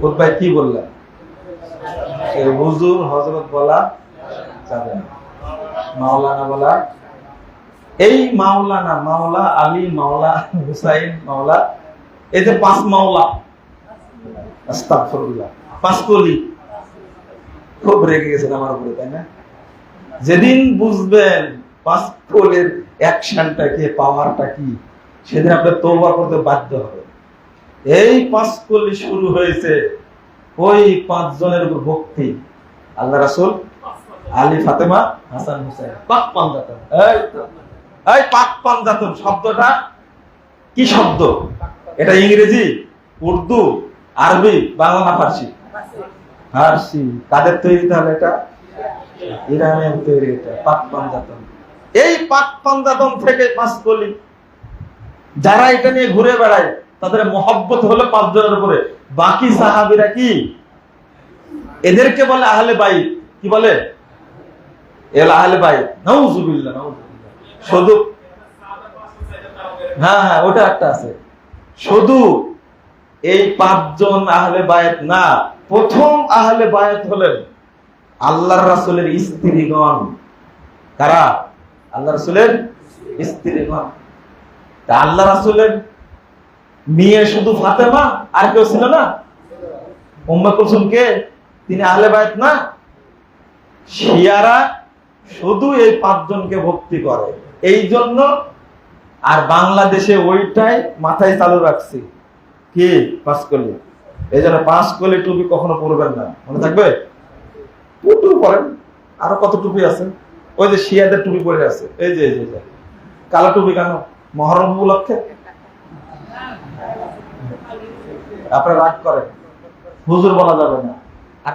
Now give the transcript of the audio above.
খুতবাই কি বললেন? হুজুর হজরত বলা যাবে না। মাওলানা বলা, এই মাওলানা, মাওলা আলী, মাওলা হুসাইন, মাওলা, এই যে পাঁচ মাওলা পাঁচ কলি, খুব রেগে গেছেন আমার উপরে, তাই না? যেদিন বুঝবেন পাঁচ কলির অ্যাকশনটা কি পাওয়ারটা কি, সেদিন আপনার তওবা করতে বাধ্য হবে এই পাঁচ শুরু হয়েছে ওই পাঁচ জনের উপর ভক্তি। আল্লাহ রাসূল আলী ফাতেমা হাসান পাক পাঞ্জাতন। এই এই পাক পাঞ্জাতন শব্দটা কি শব্দ? এটা ইংরেজি উর্দু আরবি বাংলা না ফার্সি? ফার্সি। কাদের তৈরি তাহলে এটা? ইরানের তৈরি এটা পাক পাঞ্জাতন। এই পাক পাঞ্জাতন থেকে পাঁচ কলি যারা এটা নিয়ে ঘুরে বেড়ায় তাদের মহব্বত হলো পাঁচজনের উপরে। বাকি সাহাবিরা কি? এদেরকে বলে আহলে বাই কি বলে? এল আহলে বাই নাউজুবিল্লাহ শুধু হ্যাঁ হ্যাঁ ওটা একটা আছে। শুধু এই পাঁচজন আহলে বায়াত না। প্রথম আহলে বায়াত হলেন আল্লাহর রাসূলের স্ত্রীগণ। কারা? আল্লাহ রাসূলের স্ত্রীগণ। তা আল্লাহ রাসূলের মেয়ে শুধু ফাতেমা আর কেউ ছিল না? উম্মে কুলসুম কে? তিনি আহলে বায়াত না? শিয়ারা শুধু এই পাঁচজনকে ভক্তি করে। এই জন্য আর বাংলাদেশে ওইটাই মাথায় চালু রাখছি। কি? পাঁচ কলি এই জন্য পাঁচ কলি টুপি কখনো পরবেন না। মনে থাকবে? টুপি পরেন। আরও কত টুপি আছে? ওই যে শিয়াদের টুপি পরে আছে। এই যে এই যে, কালো টুপি কেন? মহরম উপলক্ষে? আপনারা রাগ করেন। হুজুর বলা যাবে না।